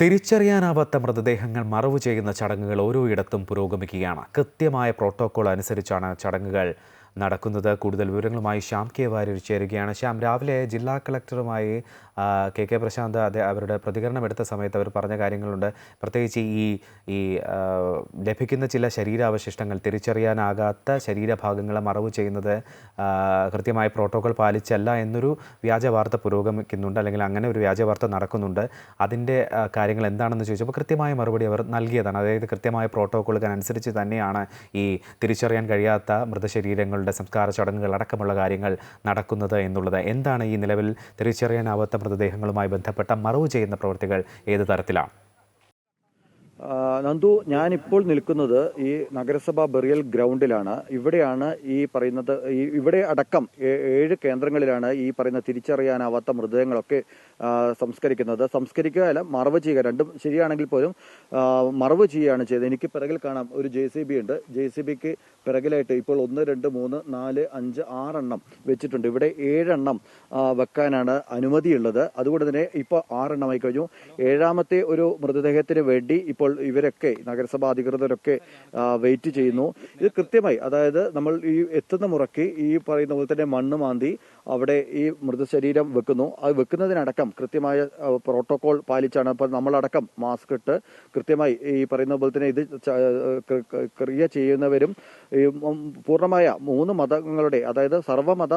തിരിച്ചറിയാനാവാത്ത മൃതദേഹങ്ങൾ മറവു ചെയ്യുന്ന ചടങ്ങുകൾ ഓരോയിടത്തും പുരോഗമിക്കുകയാണ്. കൃത്യമായ പ്രോട്ടോകോൾ അനുസരിച്ചാണ് ചടങ്ങുകൾ നടക്കുന്നത്. കൂടുതൽ വിവരങ്ങളുമായി ശ്യാം കെ വാര്യർ ചേരുകയാണ്. ശ്യാം രാവിലെ ജില്ലാ കളക്ടറുമായി കെ കെ പ്രശാന്ത് അതെ അവരുടെ പ്രതികരണം എടുത്ത സമയത്ത് അവർ പറഞ്ഞ കാര്യങ്ങളുണ്ട്. പ്രത്യേകിച്ച് ഈ ഈ ലഭിക്കുന്ന ചില ശരീരാവശിഷ്ടങ്ങൾ തിരിച്ചറിയാനാകാത്ത ശരീരഭാഗങ്ങളെ മറവ് ചെയ്യുന്നത് കൃത്യമായ പ്രോട്ടോകോൾ പാലിച്ചല്ല എന്നൊരു വ്യാജ വാർത്ത പുരോഗമിക്കുന്നുണ്ട്. അല്ലെങ്കിൽ അങ്ങനെ ഒരു വ്യാജ വാർത്ത നടക്കുന്നുണ്ട്. അതിന്റെ കാര്യങ്ങൾ എന്താണെന്ന് ചോദിച്ചപ്പോൾ കൃത്യമായ മറുപടി അവർ നൽകിയതാണ്. അതായത് കൃത്യമായ പ്രോട്ടോകോളുകൾ അനുസരിച്ച് തന്നെയാണ് ഈ തിരിച്ചറിയാൻ കഴിയാത്ത മൃതശരീരങ്ങളുടെ സംസ്കാര ചടങ്ങുകൾ അടക്കമുള്ള കാര്യങ്ങൾ നടക്കുന്നത് എന്നുള്ളത്. എന്താണ് ഈ നിലവിൽ തിരിച്ചറിയാനാവാത്ത മൃതദേഹങ്ങളുമായി ബന്ധപ്പെട്ട മറവ് ചെയ്യുന്ന പ്രവൃത്തികൾ ഏത് തരത്തിലാണ്? നന്ദു ഞാനിപ്പോൾ നിൽക്കുന്നത് ഈ നഗരസഭാ ബെറിയൽ ഗ്രൗണ്ടിലാണ്. ഇവിടെയാണ് ഈ പറയുന്നത് ഈ ഇവിടെ അടക്കം ഏഴ് കേന്ദ്രങ്ങളിലാണ് ഈ പറയുന്ന തിരിച്ചറിയാനാവാത്ത മൃതദേഹങ്ങളൊക്കെ സംസ്കരിക്കുന്നത്. സംസ്കരിക്കുക അല്ല മറവ് ചെയ്യുക. രണ്ടും ശരിയാണെങ്കിൽ പോലും മറവ് ചെയ്യുകയാണ് ചെയ്തത്. എനിക്ക് പിറകിൽ കാണാം ഒരു ജെ സി ബി ഉണ്ട്. ജെ സി ബിക്ക് പിറകിലായിട്ട് ഇപ്പോൾ ഒന്ന് രണ്ട് മൂന്ന് നാല് അഞ്ച് ആറെണ്ണം വെച്ചിട്ടുണ്ട്. ഇവിടെ ഏഴെണ്ണം വെക്കാനാണ് അനുമതിയുള്ളത്. അതുകൊണ്ട് തന്നെ ഇപ്പോൾ ആറെണ്ണമായി കഴിഞ്ഞു. ഏഴാമത്തെ ഒരു മൃതദേഹത്തിന് വേണ്ടി ഇപ്പോൾ ഇവരൊക്കെ നഗരസഭാ അധികൃതരൊക്കെ വെയിറ്റ് ചെയ്യുന്നു. ഇത് കൃത്യമായി അതായത് നമ്മൾ ഈ എത്തുന്ന മുറയ്ക്ക് ഈ പറയുന്ന പോലെ തന്നെ മണ്ണ് മാന്തി അവിടെ ഈ മൃതശരീരം വെക്കുന്നു. അത് വെക്കുന്നതിനടക്കം കൃത്യമായ പ്രോട്ടോകോൾ പാലിച്ചാണ്. അപ്പോൾ നമ്മളടക്കം മാസ്ക് ഇട്ട് കൃത്യമായി ഈ പറയുന്ന പോലെ തന്നെ ഇത് ക്രിയ ചെയ്യുന്നവരും ഈ പൂർണമായ മൂന്ന് മതങ്ങളുടെ അതായത് സർവമത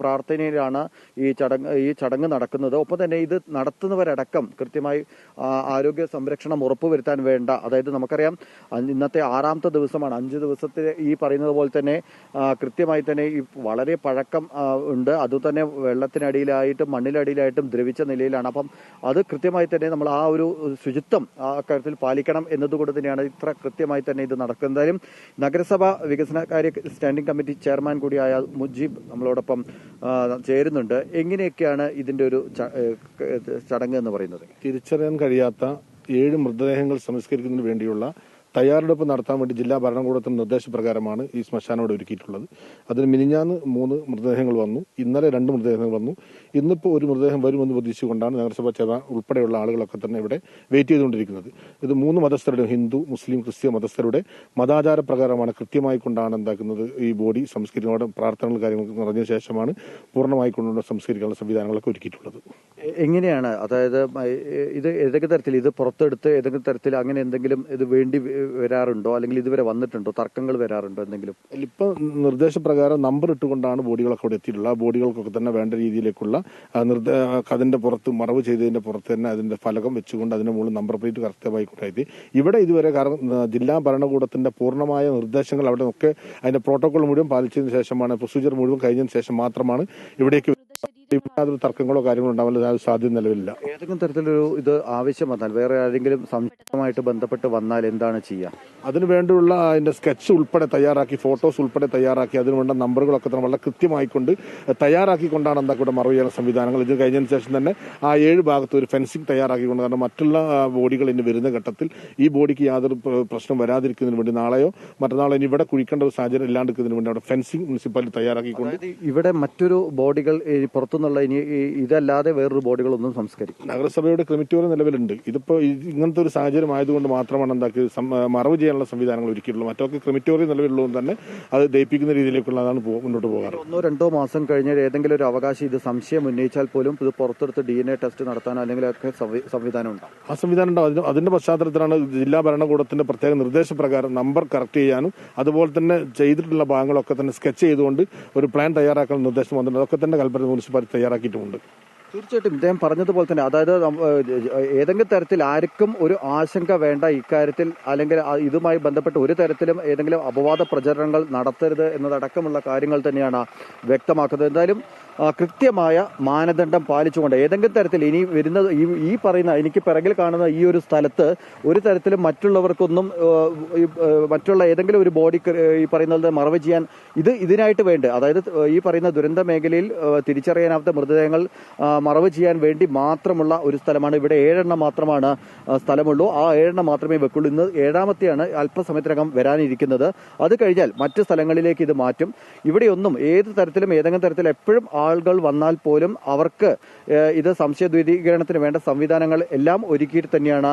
പ്രാർത്ഥനയിലാണ് ഈ ചടങ്ങ് ഈ ചടങ്ങ് നടക്കുന്നത്. ഒപ്പം തന്നെ ഇത് നടത്തുന്നവരടക്കം കൃത്യമായി ആരോഗ്യ സംരക്ഷണം ഉറപ്പുവരുത്താൻ വേണ്ട. അതായത് നമുക്കറിയാം ഇന്നത്തെ ആറാമത്തെ ദിവസമാണ്. അഞ്ച് ദിവസത്തെ ഈ പറയുന്നത് പോലെ തന്നെ കൃത്യമായി തന്നെ ഈ വളരെ പഴക്കം ഉണ്ട്. ഉണ്ട് അതുതന്നെ വെള്ളത്തിനടിയിലായിട്ടും മണ്ണിലടിയിലായിട്ടും ദ്രവിച്ച നിലയിലാണ്. അപ്പം അത് കൃത്യമായി തന്നെ നമ്മൾ ആ ഒരു ശുചിത്വം ആ കാര്യത്തിൽ പാലിക്കണം എന്നതുകൊണ്ട് തന്നെയാണ് ഇത്ര കൃത്യമായി തന്നെ ഇത് നടക്കുന്നതായും എന്തായാലും വികസന കാര്യ സ്റ്റാൻഡിംഗ് കമ്മിറ്റി ചെയർമാൻ കൂടിയായ മുജീബ് നമ്മളോടൊപ്പം ചേരുന്നുണ്ട്. എങ്ങനെയൊക്കെയാണ് ഇതിന്റെ ഒരു ചടങ്ങ് എന്ന് പറയുന്നത്? തിരിച്ചറിയാൻ കഴിയാത്ത ഏഴ് മൃതദേഹങ്ങൾ സംസ്കരിക്കുന്നതിന് വേണ്ടിയുള്ള തയ്യാറെടുപ്പ് നടത്താൻ വേണ്ടി ജില്ലാ ഭരണകൂടത്തിന്റെ നിർദ്ദേശപ്രകാരമാണ് ഈ ശ്മശാനം ഇവിടെ ഒരുക്കിയിട്ടുള്ളത്. അതിന് മിനിഞ്ഞാന്ന് മൂന്ന് മൃതദേഹങ്ങൾ വന്നു. ഇന്നലെ രണ്ട് മൃതദേഹങ്ങൾ വന്നു. ഇന്നിപ്പോൾ ഒരു മൃതദേഹം വരുമെന്ന് പ്രതീക്ഷിച്ചുകൊണ്ടാണ് നഗരസഭാ ചെയർമാൻ ഉൾപ്പെടെയുള്ള ആളുകളൊക്കെ തന്നെ ഇവിടെ വെയിറ്റ് ചെയ്തുകൊണ്ടിരിക്കുന്നത്. ഇത് മൂന്ന് മതസ്ഥരുടെ ഹിന്ദു മുസ്ലിം ക്രിസ്ത്യ മതസ്ഥരുടെ മതാചാര പ്രകാരമാണ് കൃത്യമായി കൊണ്ടാണ് എന്താക്കുന്നത് ഈ ബോഡി സംസ്കരിക്കുന്നതോടെ പ്രാർത്ഥനകൾ കാര്യങ്ങൾ നിറഞ്ഞ ശേഷമാണ് പൂർണമായി കൊണ്ടുള്ള സംസ്കരിക്കാനുള്ള സംവിധാനങ്ങളൊക്കെ ഒരുക്കിയിട്ടുള്ളത്. എങ്ങനെയാണ്? അതായത് ഇത് ഏതൊക്കെ തരത്തിൽ? ഇത് പുറത്തെടുത്ത് ഏതെങ്കിലും തരത്തിൽ? അങ്ങനെ എന്തെങ്കിലും ഇത് വേണ്ടി വരാറുണ്ടോ? അല്ലെങ്കിൽ ഇതുവരെ വന്നിട്ടുണ്ടോ? തർക്കങ്ങൾ വരാറുണ്ടോ എന്തെങ്കിലും? ഇപ്പൊ നിർദ്ദേശപ്രകാരം നമ്പർ ഇട്ടുകൊണ്ടാണ് ബോഡികളൊക്കെ അവിടെ എത്തിയിട്ടുള്ളത്. ആ ബോഡികൾക്കൊക്കെ തന്നെ വേണ്ട രീതിയിലേക്കുള്ള അതിന്റെ പുറത്ത് മറവ് ചെയ്തതിന്റെ പുറത്ത് തന്നെ അതിന്റെ ഫലകം വെച്ചുകൊണ്ട് അതിന്റെ മുകളിൽ നമ്പർ പ്ലേറ്റ് കറക്റ്റായി കൊണ്ടായി ഇവിടെ ഇതുവരെ കാരണം ജില്ലാ ഭരണകൂടത്തിന്റെ പൂർണമായ നിർദ്ദേശങ്ങൾ അവിടെ ഒക്കെ അതിന്റെ പ്രോട്ടോകോൾ മുഴുവൻ പാലിച്ചതിന് ശേഷമാണ് പ്രൊസീജിയർ മുഴുവൻ കഴിഞ്ഞതിന് ശേഷം മാത്രമാണ് ഇവിടേക്ക് ഇവിടെ യാതൊരു തർക്കങ്ങളോ കാര്യങ്ങളോ ഉണ്ടാവില്ല സാധ്യത നിലവിലില്ല. ഏതെങ്കിലും തരത്തിലൊരു ഇത് ആവശ്യം വന്നാൽ വേറെ ആരെങ്കിലും സംശയമായിട്ട് ബന്ധപ്പെട്ട് വന്നാൽ എന്താണ് ചെയ്യുക അതിനു വേണ്ടിയുള്ള അതിന്റെ സ്കെച്ച് ഉൾപ്പെടെ തയ്യാറാക്കി ഫോട്ടോസ് ഉൾപ്പെടെ തയ്യാറാക്കി അതിനുവേണ്ട നമ്പറുകളൊക്കെ തന്നെ വളരെ കൃത്യമായിക്കൊണ്ട് തയ്യാറാക്കിക്കൊണ്ടാണ് എന്താ കൂടെ മറവ് ചെയ്യുന്ന സംവിധാനങ്ങൾ. ഇത് കഴിഞ്ഞതിന് ശേഷം തന്നെ ആ ഏഴ് ഭാഗത്ത് ഒരു ഫെൻസിങ് തയ്യാറാക്കിക്കൊണ്ട് കാരണം മറ്റുള്ള ബോഡികൾ ഇനി വരുന്ന ഘട്ടത്തിൽ ഈ ബോഡിക്ക് യാതൊരു പ്രശ്നം വരാതിരിക്കുന്നതിന് വേണ്ടി നാളെയോ മറ്റന്നാളോ ഇനി ഇവിടെ കുഴിക്കേണ്ട ഒരു സാഹചര്യം ഇല്ലാണ്ടിരിക്കുന്നതിന് വേണ്ടി അവിടെ ഫെൻസിങ് മുനിസിപ്പാലിറ്റി തയ്യാറാക്കിക്കൊണ്ട് ഇവിടെ മറ്റൊരു ബോഡികൾ ഈ പുറത്തുനിന്നുള്ള ഇനി ഇതല്ലാതെ വേറൊരു ബോഡികളൊന്നും സംസ്കരിക്കും നഗരസഭയുടെ ക്രിമിറ്റോറിയം നിലവിലുണ്ട്. ഇതിപ്പോ ഇങ്ങനത്തെ ഒരു സാഹചര്യം ആയതുകൊണ്ട് മാത്രമാണ് എന്താക്കി മറവ് ചെയ്യാനുള്ള സംവിധാനങ്ങൾ ഒരുക്കിയിട്ടുള്ളത്. മറ്റൊക്കെ ക്രിമിറ്റോറിയം നിലവിലുള്ളതുകൊണ്ട് തന്നെ അത് ദയിപ്പിക്കുന്ന രീതിയിലേക്കുള്ളതാണ് മുന്നോട്ട് പോകാറ്. ഒന്നോ രണ്ടോ മാസം കഴിഞ്ഞ് ഏതെങ്കിലും ഒരു അവകാശം ഇത് സംശയം ഉന്നയിച്ചാൽ പോലും ഇത് പുറത്തെടുത്ത് ഡി എൻ എ ടെസ്റ്റ് നടത്താനോ അല്ലെങ്കിൽ ഒക്കെ സംവി- സംവിധാനം ഉണ്ടാവും. ആ സംവിധാനം ഉണ്ടാവും. അതിന് അതിന്റെ പശ്ചാത്തലത്തിലാണ് ജില്ലാ ഭരണകൂടത്തിന്റെ പ്രത്യേക നിർദ്ദേശപ്രകാരം നമ്പർ കറക്റ്റ് ചെയ്യാനും അതുപോലെ തന്നെ ചെയ്തിട്ടുള്ള ഭാഗങ്ങളൊക്കെ തന്നെ സ്കെച്ച് ചെയ്തുകൊണ്ട് ഒരു പ്ലാൻ തയ്യാറാക്കാൻ നിർദ്ദേശം വന്നിട്ടുണ്ട്. അതൊക്കെ തന്നെ കൽപ്പറ്റ മുനിസിപ്പാലിറ്റി തയ്യാറാക്കിയിട്ടുമുണ്ട്. തീർച്ചയായിട്ടും ഇദ്ദേഹം പറഞ്ഞതുപോലെ തന്നെ അതായത് ഏതെങ്കിലും തരത്തിൽ ആർക്കും ഒരു ആശങ്ക വേണ്ട ഇക്കാര്യത്തിൽ അല്ലെങ്കിൽ ഇതുമായി ബന്ധപ്പെട്ട് ഒരു തരത്തിലും ഏതെങ്കിലും അപവാദ പ്രചരണങ്ങൾ നടത്തരുത് എന്നതടക്കമുള്ള കാര്യങ്ങൾ തന്നെയാണ് വ്യക്തമാക്കുന്നത്. എന്തായാലും കൃത്യമായ മാനദണ്ഡം പാലിച്ചുകൊണ്ട് ഏതെങ്കിലും തരത്തിൽ ഇനി വരുന്ന ഈ പറയുന്ന എനിക്ക് പിറകിൽ കാണുന്ന ഈ ഒരു സ്ഥലത്ത് ഒരു തരത്തിലും മറ്റുള്ളവർക്കൊന്നും മറ്റുള്ള ഏതെങ്കിലും ഒരു ബോഡി ഈ പറയുന്നത് മറവ് ചെയ്യാൻ ഇത് ഇതിനായിട്ട് വേണ്ട. അതായത് ഈ പറയുന്ന ദുരന്ത മേഖലയിൽ തിരിച്ചറിയാനാവാത്ത മൃതദേഹങ്ങൾ മറവ് ചെയ്യാൻ വേണ്ടി മാത്രമുള്ള ഒരു സ്ഥലമാണ്. ഇവിടെ ഏഴെണ്ണം മാത്രമാണ് ആ, സ്ഥലമുള്ളൂ. ആ ഏഴെണ്ണം മാത്രമേ വെക്കുള്ളൂ. ഇന്ന് ഏഴാമത്തെയാണ് അല്പസമയത്തിനകം വരാനിരിക്കുന്നത്. അത് കഴിഞ്ഞാൽ മറ്റ് സ്ഥലങ്ങളിലേക്ക് ഇത് മാറ്റും. ഇവിടെയൊന്നും ഏത് തരത്തിലും ഏതെങ്കിലും തരത്തിൽ എപ്പോഴും ആളുകൾ വന്നാൽ പോലും അവർക്ക് ഇത് സംശയ വേണ്ട സംവിധാനങ്ങൾ എല്ലാം ഒരുക്കിയിട്ട് തന്നെയാണ്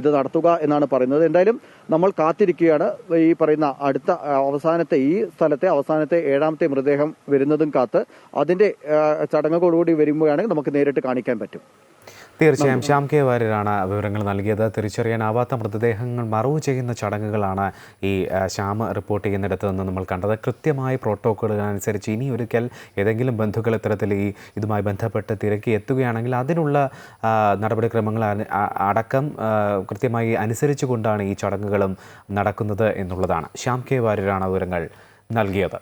ഇത് നടത്തുക എന്നാണ് പറയുന്നത്. എന്തായാലും നമ്മൾ കാത്തിരിക്കുകയാണ്. ഈ പറയുന്ന അടുത്ത അവസാനത്തെ ഈ സ്ഥലത്തെ അവസാനത്തെ ഏഴാമത്തെ മൃതദേഹം വരുന്നതും കാത്ത് അതിന്റെ ആ, ചടങ്ങുകളോടുകൂടി വരുമ്പോഴാണെങ്കിൽ നമുക്ക് നേരിട്ട് കാണിക്കാൻ പറ്റും. തീർച്ചയായും ശ്യാം കെ വാര്യരാണ് വിവരങ്ങൾ നൽകിയത്. തിരിച്ചറിയാനാവാത്ത മൃതദേഹങ്ങൾ മറവ് ചെയ്യുന്ന ചടങ്ങുകളാണ് ഈ ശ്യാം റിപ്പോർട്ട് ചെയ്യുന്നിടത്ത് നിന്ന് നമ്മൾ കണ്ടത്. കൃത്യമായ പ്രോട്ടോക്കോളുകൾ അനുസരിച്ച് ഇനി ഒരിക്കൽ ഏതെങ്കിലും ബന്ധുക്കൾ ഇത്തരത്തിൽ ഈ ഇതുമായി ബന്ധപ്പെട്ട് തിരക്കി എത്തുകയാണെങ്കിൽ അതിനുള്ള നടപടിക്രമങ്ങൾ അടക്കം കൃത്യമായി അനുസരിച്ചു കൊണ്ടാണ് ഈ ചടങ്ങുകളും നടക്കുന്നത് എന്നുള്ളതാണ്. ശ്യാം കെ വാര്യരാണ് വിവരങ്ങൾ നൽകിയത്.